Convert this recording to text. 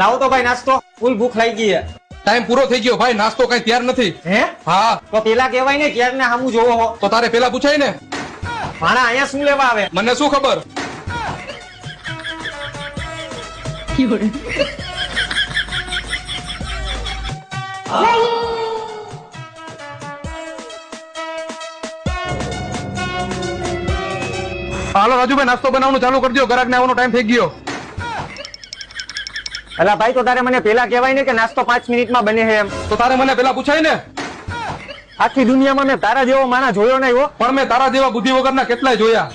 લાવો તો ભાઈ નાસ્તો. ફૂલ ભૂખ લાગી ગઈ છે ટાઈમ પૂરો થઈ ગયો ભાઈ નાસ્તો કઈ તૈયાર નથી. હે? હા. તો પેલા કહેવાય ને ક્યારે ને સામું જોવો હો. તો તારે પેલા પૂછાય ને. માણા અહીંયા શું લેવા આવે? મને શું ખબર? હાલો રાજુભાઈ નાસ્તો બનાવવાનું ચાલુ કરી દો ગરાક ને આવવાનો ટાઈમ થઈ ગયો. અલા ભાઈ તો તારે મને પેલા કહેવાય ને કે નાસ્તો પાંચ મિનિટમાં બને છે એમ. તો તારે મને પેલા પૂછાય ને? આખી દુનિયામાં મેં તારા જેવો માણા જોયો નહીં હો. પણ મેં તારા જેવા બુદ્ધિ વગરના કેટલાય જોયા.